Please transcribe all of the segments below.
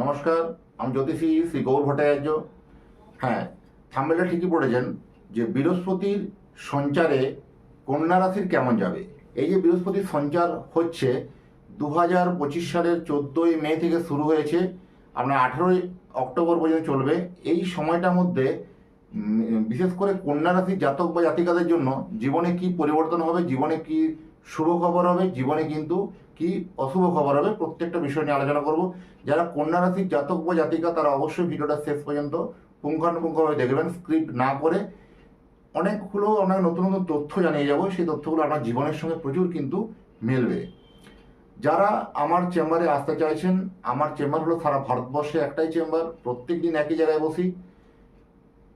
নমস্কার, আমি জ্যোতিষী শ্রী গৌর ভট্টাচার্য। হ্যাঁ থাম্বেলটা ঠিকই পড়েছেন যে বৃহস্পতির সঞ্চারে কন্যা রাশির কেমন যাবে? এই যে বৃহস্পতির সঞ্চার হচ্ছে দু হাজার পঁচিশ সালের চোদ্দোই মে থেকে শুরু হয়েছে, আপনার আঠেরোই অক্টোবর পর্যন্ত চলবে। এই সময়টার মধ্যে বিশেষ করে কন্যা রাশির জাতক বা জাতিকাদের জন্য জীবনে কি পরিবর্তন হবে, জীবনে কি শুভ খবর হবে, জীবনে কিন্তু কি অশুভ খবর হবে প্রত্যেকটা বিষয় নিয়ে আলোচনা করব। যারা কন্যা রাশির জাতক বা জাতিকা, তারা অবশ্যই ভিডিওটা শেষ পর্যন্ত পুঙ্খানুপুঙ্খভাবে দেখবেন, স্ক্রিপ্ট না করে অনেকগুলো অনেক নতুন নতুন তথ্য জানিয়ে যাব। সেই তথ্যগুলো আপনার জীবনের সঙ্গে প্রচুর কিন্তু মিলবে। যারা আমার চেম্বারে আসতে চাইছেন, আমার চেম্বার হলো সারা ভারতবর্ষে একটাই চেম্বার প্রত্যেক দিন একই জায়গায় বসি।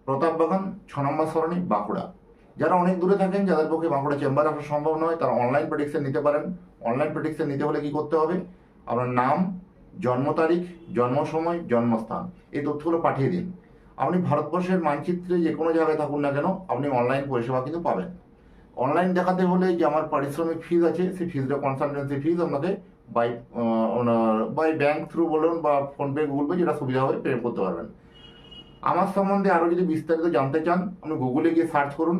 প্রতাপ বাগান, ছ নম্বর সরণি, বাঁকুড়া। যারা অনেক দূরে থাকেন, যাদের পক্ষে বাঁকুড়া চেম্বারে আসা সম্ভব নয়, তারা অনলাইন প্রেডিকশন নিতে পারেন। অনলাইন প্রেডিকশন নিতে হলে কি করতে হবে? আপনার নাম, জন্ম তারিখ, জন্ম সময়, জন্মস্থান। এই তথ্যগুলো পাঠিয়ে দিন। আপনি ভারতবর্ষের মানচিত্রে যে কোনো জায়গায় থাকুন না কেন, আপনি অনলাইন পরিষেবা কিন্তু পাবেন। অনলাইন দেখাতে হলে যে আমার পারিশ্রমিক ফিজ আছে, সেই ফিজটা কনসালটেন্সি ফিজ আপনাকে বাই বাই ব্যাংক থ্রু বলুন বা ফোনপে গুগল পে যেটা সুবিধা হবে পে করতে পারবেন। আমার সম্বন্ধে আরও যদি বিস্তারিত জানতে চান, আপনি গুগলে গিয়ে সার্চ করুন।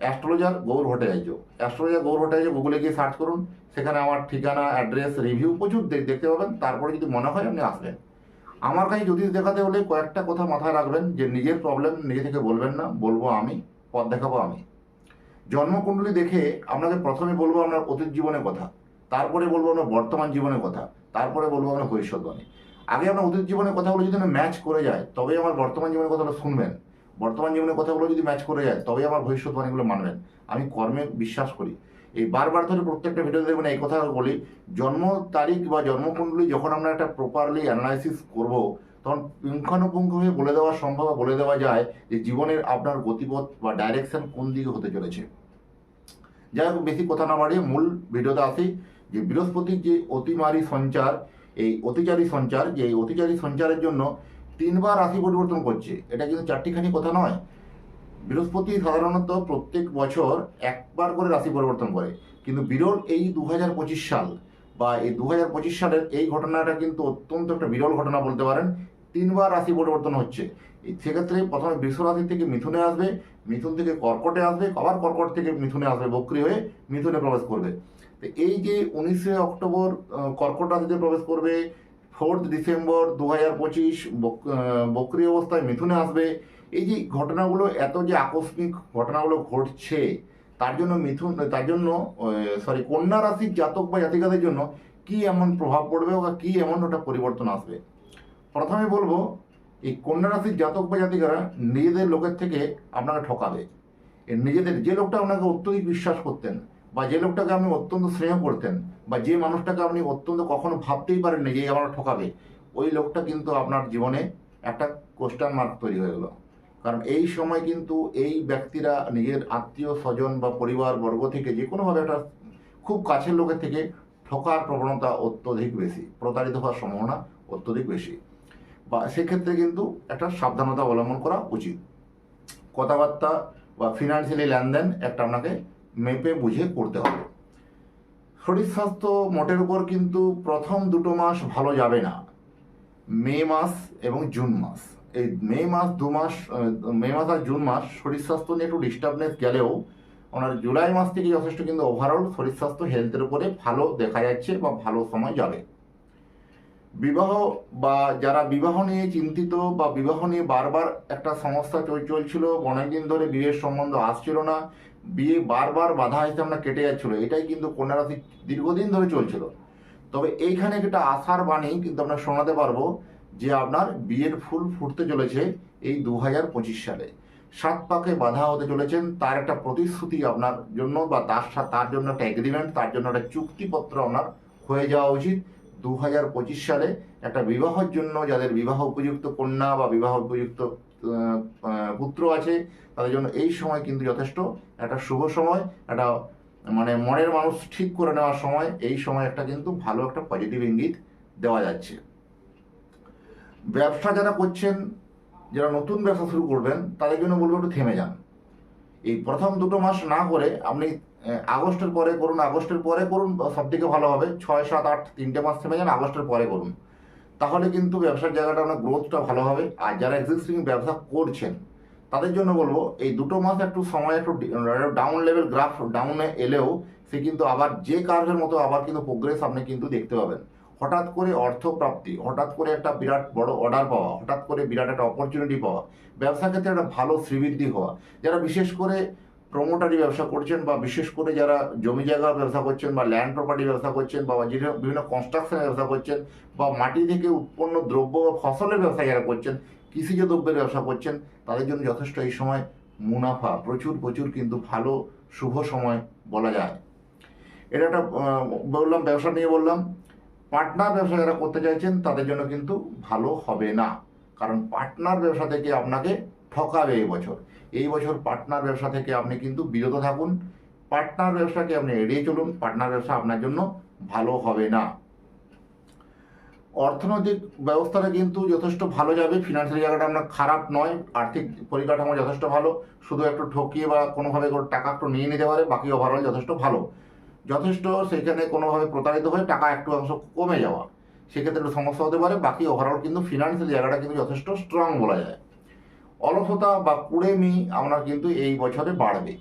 অ্যাস্ট্রোলজার গৌর ভট্টাচার্য। অ্যাস্ট্রোলজার গৌর ভট্টাচার্য গুগলে গিয়ে সার্চ করুন। সেখানে আমার ঠিকানা অ্যাড্রেস রিভিউ প্রচুর দেখ- দেখতে পাবেন। তারপরে যদি মনে হয় আপনি আসবেন। আমার কাছে জ্যোতিষ দেখাতে হলে কয়েকটা কথা মাথায় রাখবেন যে নিজের প্রবলেম নিজে থেকে বলবেন না। বলব আমি, পথ দেখাবো আমি। জন্মকুণ্ডলী দেখে আপনাকে প্রথমে বলব আপনার অতীত জীবনের কথা। তারপরে বলব আপনার বর্তমান জীবনের কথা। তারপরে বলব আপনার ভবিষ্যৎবাণী। আগে আপনার অতীত জীবনের কথাগুলো যদি ম্যাচ করে যায়, তবেই আমার বর্তমান জীবনের কথাগুলো শুনবেন। বর্তমান জীবনের কথাগুলো যদি ম্যাচ করে যায়, তবেই আমার ভবিষ্যৎবাণীগুলো মানবেন। আমি কর্মে বিশ্বাস করি। এই বারবার ধরে প্রত্যেকটা ভিডিও দেখবেন, এই কথা বলি, জন্ম তারিখ বা জন্মকুণ্ডলী যখন আমরা একটা প্রপারলি অ্যানালাইসিস করব, তখন পুঙ্খানুপুঙ্খ হয়ে বলে দেওয়া সম্ভব বলে দেওয়া যায় যে জীবনের আপনার গতিপথ বা ডাইরেকশন কোন দিকে হতে চলেছে। যাই হোক, বেশি কথা না বাড়িয়ে মূল ভিডিওতে আসি, যে বৃহস্পতির যে অতিমারী সঞ্চার, এই অতিচারী সঞ্চার, যে এই অতিচারী সঞ্চারের জন্য তিনবার রাশি পরিবর্তন করছে। এটা কিন্তু চারটিখানি কথা নয়। বৃহস্পতি সাধারণত প্রত্যেক বছর একবার করে রাশি পরিবর্তন করে। কিন্তু বিরল এই দু সাল বা এই দু সালের এই ঘটনাটা কিন্তু অত্যন্ত একটা বিরল ঘটনা বলতে পারেন। তিনবার রাশি পরিবর্তন হচ্ছে। সেক্ষেত্রে প্রথমে বৃষ রাশি থেকে মিথুনে আসবে। মিথুন থেকে কর্কটে আসবে। আবার কর্কট থেকে মিথুনে আসবে, বক্রি হয়ে মিথুনে প্রবেশ করবে। তো এই যে উনিশে অক্টোবর কর্কট রাশিতে প্রবেশ করবে ফোর্থ ডিসেম্বর দু হাজার পঁচিশ বক্রি অবস্থায় মিথুনে আসবে। এই যে ঘটনাগুলো, এত যে আকস্মিক ঘটনাগুলো ঘটছে, তার জন্য মিথুন, তার জন্য সরি কন্যা রাশির জাতক বা জাতিকাদের জন্য কি এমন প্রভাব পড়বে বা কি এমন ওটা পরিবর্তন আসবে? প্রথমে বলব, এই কন্যা রাশির জাতক বা জাতিকারা নিজেদের লোকের থেকে আপনাকে ঠকাবে। নিজেদের, যে লোকটা আপনাকে অত্যধিক বিশ্বাস করতেন বা যে লোকটাকে আপনি অত্যন্ত স্নেহ করতেন, বা যে মানুষটাকে আপনি অত্যন্ত কখনো ভাবতেই পারেন পারেননি যে আমার ঠকাবে, ওই লোকটা কিন্তু আপনার জীবনে একটা কোশ্চান মার্ক তৈরি হয়ে গেলো। কারণ এই সময় কিন্তু এই ব্যক্তিরা নিজের আত্মীয়, স্বজন বা পরিবার বর্গ থেকে যে কোনোভাবে একটা খুব কাছের লোকের থেকে ঠকার প্রবণতা অত্যধিক বেশি, প্রতারিত হওয়ার সম্ভাবনা অত্যধিক বেশি। বা সেক্ষেত্রে কিন্তু একটা সাবধানতা অবলম্বন করা উচিত। কথাবার্তা বা ফিনান্সিয়ালি লেনদেন একটা আপনাকে মেপে বুঝে করতে হবে। শরীর স্বাস্থ্য মোটের উপর কিন্তু প্রথম দুটো মাস ভালো যাবে না। মে মাস এবং জুন মাস। এই মে মাস দু মাস, মে মাস আর জুন মাস শরীর স্বাস্থ্য নিয়ে একটু ডিস্টার্বনেস গেলেও ওনার জুলাই মাস থেকে যথেষ্ট কিন্তু ওভারঅল শরীর স্বাস্থ্য হেলথের উপরে ভালো দেখা যাচ্ছে বা ভালো সময় যাবে। বিবাহ বা যারা বিবাহ নিয়ে চিন্তিত বা বিবাহ নিয়ে বারবার একটা সমস্যা চল- চলছিল, অনেকদিন ধরে বিয়ের সম্বন্ধ আসছিল না বিয়ে বারবার বাধা হিসেবে আমরা কেটে যাচ্ছিল, এটাই কিন্তু কন্যা রাশি দীর্ঘদিন ধরে চলছিল। তবে এইখানে একটা আশার বাণী কিন্তু আমরা শোনাতে পারব যে আপনার বিয়ের ফুল ফুটতে চলেছে এই দু হাজার পঁচিশ সালে। সাত পাকে বাধা হতে চলেছেন, তার একটা প্রতিশ্রুতি আপনার জন্য বা তার তার জন্য একটা এগ্রিমেন্ট তার জন্য একটা চুক্তিপত্র আপনার হয়ে যাওয়া উচিত। দু হাজার পঁচিশ সালে একটা বিবাহের জন্য যাদের বিবাহ উপযুক্ত কন্যা বা বিবাহ উপযুক্ত পুত্র আছে, তাদের জন্য এই সময় কিন্তু যথেষ্ট। একটা শুভ সময়, একটা মানে মনের মানুষ ঠিক করে নেওয়ার সময়, এই সময় একটা কিন্তু ভালো একটা পজিটিভ ইঙ্গিত দেওয়া যাচ্ছে। ব্যবসা যারা করছেন, যারা নতুন ব্যবসা শুরু করবেন, তাদের জন্য বলব একটু থেমে যান। এই প্রথম দুটো মাস না করে আপনি আগস্টের পরে করুন, আগস্টের পরে করুন সব থেকে ভালো হবে। ছয়, সাত, আট, তিনটে মাস থেমে যান, আগস্টের পরে করুন। তাহলে কিন্তু ব্যবসার জায়গাটা আপনার গ্রোথটা ভালো হবে। আর যারা এক্সিস্টিং ব্যবসা করছেন, তাদের জন্য বলব, এই দুটো মাস একটু সময়, একটু ডাউন লেভেল গ্রাফ ডাউনে এলেও সে কিন্তু আবার যে কার্ভের মতো আবার কিন্তু প্রোগ্রেস আপনি কিন্তু দেখতে পাবেন। হঠাৎ করে অর্থ প্রাপ্তি হঠাৎ করে একটা বিরাট বড় অর্ডার পাওয়া, হঠাৎ করে বিরাট একটা অপরচুনিটি পাওয়া, ব্যবসা ক্ষেত্রে একটা ভালো শ্রীবৃদ্ধি হওয়া, যারা বিশেষ করে প্রমোটারি ব্যবসা করছেন বা বিশেষ করে যারা জমি জায়গার ব্যবসা করছেন বা ল্যান্ড প্রপার্টি ব্যবসা করছেন বা বিভিন্ন কনস্ট্রাকশনের ব্যবসা করছেন বা মাটি থেকে উৎপন্ন দ্রব্য বা ফসলের ব্যবসা যারা করছেন, কৃষিজ দ্রব্যের ব্যবসা করছেন, তাদের জন্য যথেষ্ট এই সময় মুনাফা, প্রচুর প্রচুর কিন্তু ভালো, শুভ সময় বলা যায়। এটা একটা বললাম, ব্যবসা নিয়ে বললাম। পার্টনার ব্যবসা যারা করতে চাইছেন, তাদের জন্য কিন্তু ভালো হবে না। কারণ পার্টনার ব্যবসা থেকে আপনাকে ঠকাবে এই বছর। এই বছর পার্টনার ব্যবসা থেকে আপনি কিন্তু বিরত থাকুন। পার্টনার ব্যবসাকে আপনি এড়িয়ে চলুন। পার্টনার ব্যবসা আপনার জন্য ভালো হবে না। অর্থনৈতিক ব্যবস্থাটা কিন্তু যথেষ্ট ভালো যাবে। ফিনান্সিয়াল জায়গাটা আপনার খারাপ নয়। আর্থিক পরিকাঠামো যথেষ্ট ভালো। শুধু একটু ঠকিয়ে বা কোনোভাবে কোনো টাকা একটু নিয়ে নিতে পারে। বাকি ওভারঅল যথেষ্ট ভালো। যথেষ্ট সেখানে কোনোভাবে প্রতারিত হয়ে টাকা একটু অংশ কমে যাওয়া। সেক্ষেত্রে একটু সমস্যা হতে পারে। বাকি ওভারঅল কিন্তু ফিনান্সিয়াল জায়গাটা কিন্তু যথেষ্ট স্ট্রং বলা যায়। অলসতা বা কুড়েমি আপনার কিন্তু এই বছরে বাড়বে।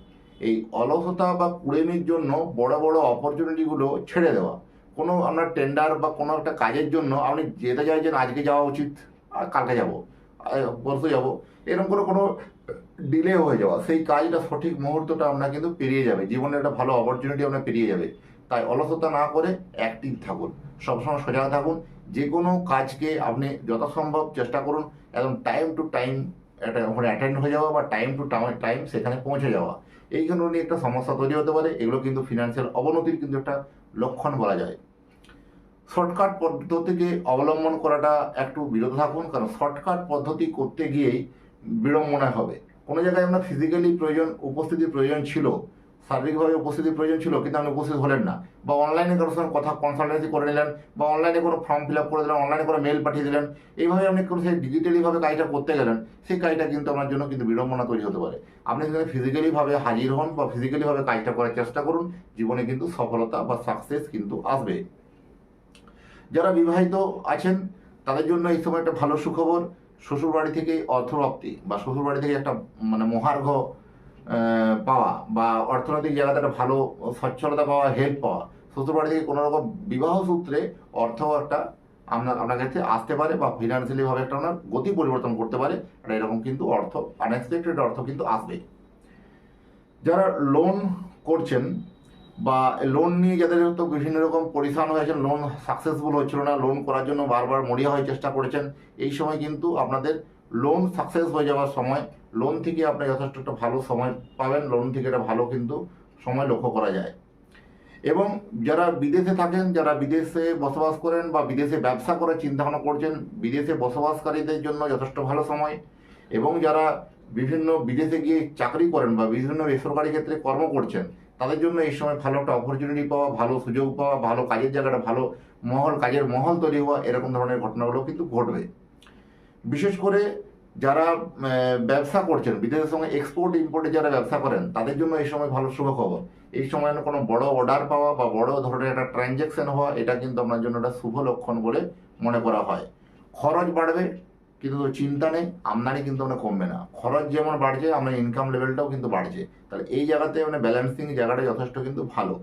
এই অলসতা বা কুড়েমির জন্য বড় বড় অপরচুনিটিগুলো ছেড়ে দেওয়া। কোনো আপনার টেন্ডার বা কোনো একটা কাজের জন্য আপনি যেতে চাইছেন, আজকে যাওয়া উচিত, আর কালকে যাব পরশু যাব, এরকম করে কোনো ডিলে হয়ে যাওয়া। সেই কাজটা সঠিক মুহূর্তটা আপনার কিন্তু পেরিয়ে যাবে। জীবনে একটা ভালো অপরচুনিটি আপনার পেরিয়ে যাবে। তাই অলসতা না করে অ্যাক্টিভ থাকুন। সবসময় সজাগ থাকুন। যে কোনো কাজকে আপনি যথাসম্ভব চেষ্টা করুন। একদম টাইম টু টাইম একটা ওখানে অ্যাটেন্ড হয়ে যাওয়া বা টাইম টু টাইম সেখানে পৌঁছে যাওয়া এইখানে নিয়ে একটা সমস্যা তৈরি হতে পারে। এগুলো কিন্তু ফিনান্সিয়াল অবনতির কিন্তু একটা লক্ষণ বলা যায়। শর্টকাট পদ্ধতিকে অবলম্বন করাটা একটু বিরত থাকুন, কারণ শর্টকাট পদ্ধতি করতে গিয়েই বিড়ম্বনা হবে। কোনো জায়গায় আপনার ফিজিক্যালি প্রয়োজন উপস্থিতির প্রয়োজন ছিল শারীরিকভাবে উপস্থিতির প্রয়োজন ছিল, কিন্তু আপনি উপস্থিত হলেন না। বা অনলাইনে কারোর সঙ্গে কথা কনসালটেন্সি করে নিলেন, বা অনলাইনে কোনো ফর্ম ফিল আপ করে দিলেন অনলাইনে কোনো মেল পাঠিয়ে দিলেন, এইভাবে আপনি কোনো সেই ডিজিটালিভাবে কাজটা করতে গেলেন, সেই কাজটা কিন্তু আপনার জন্য কিন্তু বিড়ম্বনা তৈরি হতে পারে। আপনি সেখানে ফিজিক্যালিভাবে হাজির হন বা ফিজিক্যালিভাবে কাজটা করার চেষ্টা করুন, জীবনে কিন্তু সফলতা বা সাকসেস কিন্তু আসবে। যারা বিবাহিত আছেন, তাদের জন্য এই সময় একটা ভালো সুখবর, শ্বশুরবাড়ি থেকে অর্থপ্রাপ্তি বা শ্বশুরবাড়ি থেকে একটা মানে মহার্ঘ পাওয়া বা অর্থনৈতিক জায়গাতে একটা ভালো সচ্ছলতা পাওয়া হেল্প পাওয়া। শ্বশুর বাড়ি থেকে কোনো রকম বিবাহ সূত্রে অর্থ একটা আপনার আপনার কাছে আসতে পারে বা ফিনান্সিয়ালিভাবে একটা আপনার গতি পরিবর্তন করতে পারে। আর এরকম কিন্তু অর্থ আনএক্সপেক্টেড অর্থ কিন্তু আসবে। যারা লোন করছেন বা লোন নিয়ে যাদের তো বিভিন্ন রকম পরিশান হয়েছেন লোন সাকসেসফুল হচ্ছিল না লোন করার জন্য বারবার মরিয়া হয়ে চেষ্টা করেছেন, এই সময় কিন্তু আপনাদের লোন সাকসেস হয়ে যাওয়ার সময় লোন থেকে আপনি যথেষ্ট একটা ভালো সময় পাবেন লোন থেকে একটা ভালো কিন্তু সময় লক্ষ্য করা যায়। এবং যারা বিদেশে থাকেন, যারা বিদেশে বসবাস করেন বা বিদেশে ব্যবসা করার চিন্তাভাবনা করছেন, বিদেশে বসবাসকারীদের জন্য যথেষ্ট ভালো সময়। এবং যারা বিভিন্ন বিদেশে গিয়ে চাকরি করেন বা বিভিন্ন বেসরকারি ক্ষেত্রে কর্ম করছেন, তাদের জন্য এই সময় ভালো একটা অপরচুনিটি পাওয়া, ভালো সুযোগ পাওয়া, ভালো কাজের জায়গাটা, ভালো মহল, কাজের মহল তৈরি হওয়া এরকম ধরনের ঘটনাগুলো কিন্তু ঘটবে। বিশেষ করে যারা ব্যবসা করছেন, বিদেশের সঙ্গে এক্সপোর্ট ইম্পোর্টে যারা ব্যবসা করেন, তাদের জন্য এই সময় ভালো শুভ খবর এই সময় কোনো বড় অর্ডার পাওয়া বা বড় ধরনের একটা ট্রানজ্যাকশন হওয়া, এটা কিন্তু আপনার জন্য একটা শুভ লক্ষণ বলে মনে করা হয়। খরচ বাড়বে, কিন্তু চিন্তা নেই, আমদানি কিন্তু মানে কমবে না। খরচ যেমন বাড়ছে, আপনার ইনকাম লেভেলটাও কিন্তু বাড়ছে। তাহলে এই জায়গাতে মানে ব্যালেন্সিং জায়গাটা যথেষ্ট কিন্তু ভালো।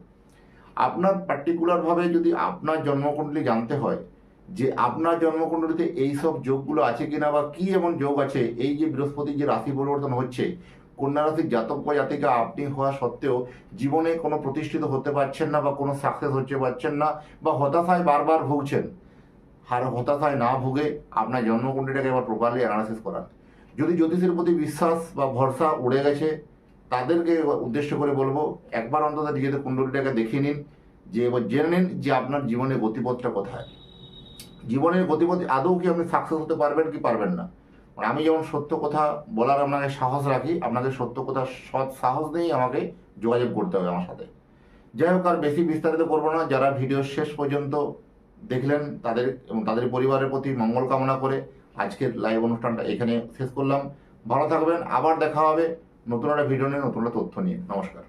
আপনার পার্টিকুলারভাবে যদি আপনার জন্মকুণ্ডলী জানতে হয় যে আপনার জন্মকুণ্ডলীতে এই সব যোগগুলো আছে কিনা বা কি এমন যোগ আছে, এই যে বৃহস্পতির যে রাশি পরিবর্তন হচ্ছে, কন্যা রাশির জাতক বা জাতিকা আপনি হওয়া সত্ত্বেও জীবনে কোনো প্রতিষ্ঠিত হতে পারছেন না বা কোনো সাকসেস হচ্ছে পারছেন না বা হতাশায় বারবার ভুগছেন, আর হতাশায় না ভুগে আপনার জন্মকুণ্ডলীটাকে এবার প্রপারলি অ্যানালাইসিস করান। যদি জ্যোতিষের প্রতি বিশ্বাস বা ভরসা উড়ে গেছে, তাদেরকে উদ্দেশ্য করে বলব, একবার অন্তত নিজেদের কুণ্ডলীটাকে দেখিয়ে নিন, যে এবার জেনে নিন যে আপনার জীবনের গতিপথটা কোথায়। জীবনের গতিপথ আদৌ কি আপনি সাকসেস হতে পারবেন কি পারবেন না? মানে আমি যেমন সত্য কথা বলার আপনাকে সাহস রাখি আপনাকে সত্য কথা সৎ সাহস নিয়েই আমাকে যোগাযোগ করতে হবে আমার সাথে। যাই হোক, আর বেশি বিস্তারিত করব না। যারা ভিডিও শেষ পর্যন্ত দেখলেন, তাদের এবং তাদের পরিবারের প্রতি মঙ্গল কামনা করে আজকের লাইভ অনুষ্ঠানটা এখানে শেষ করলাম। ভালো থাকবেন, আবার দেখা হবে নতুন একটা ভিডিও নিয়ে, নতুন একটা তথ্য নিয়ে। নমস্কার।